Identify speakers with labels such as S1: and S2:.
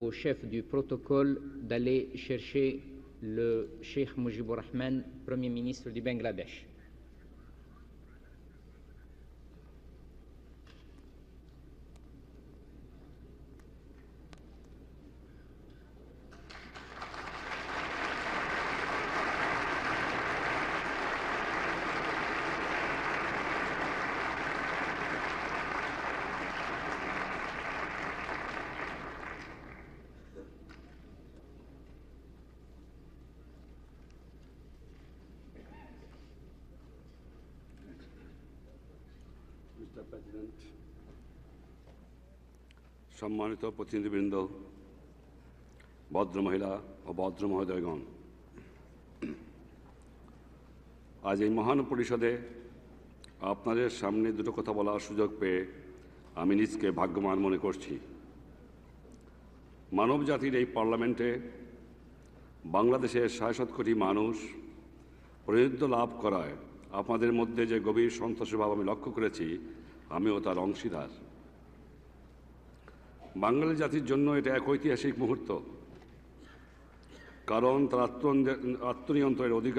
S1: au chef du protocole d'aller chercher le Cheikh Mujibur Rahman, Premier ministre du Bangladesh.
S2: Mister president সম্মানিত প্রতিনিধিবৃন্দ ভদ্র মহিলা ও ভদ্র মহোদয়গণ আজ এই মহান পরিষদে আপনাদের সামনে দুটো কথা বলার সুযোগ পেয়ে আমি নিজকে ভাগ্যবান মনে করছি। মানব জাতির এই পার্লামেন্টে বাংলাদেশের সাড়ে কোটি মানুষ প্রতিনিধিত্ব লাভ করায় আপনাদের মধ্যে যে গভীর সন্তোষের ভাব আমি লক্ষ্য করেছি আমিও তার অংশীদার। বাঙালি জাতির জন্য এটা এক ঐতিহাসিক মুহূর্ত। কারণ তার আত্ম আত্মনিয়ন্ত্রণের অধিকার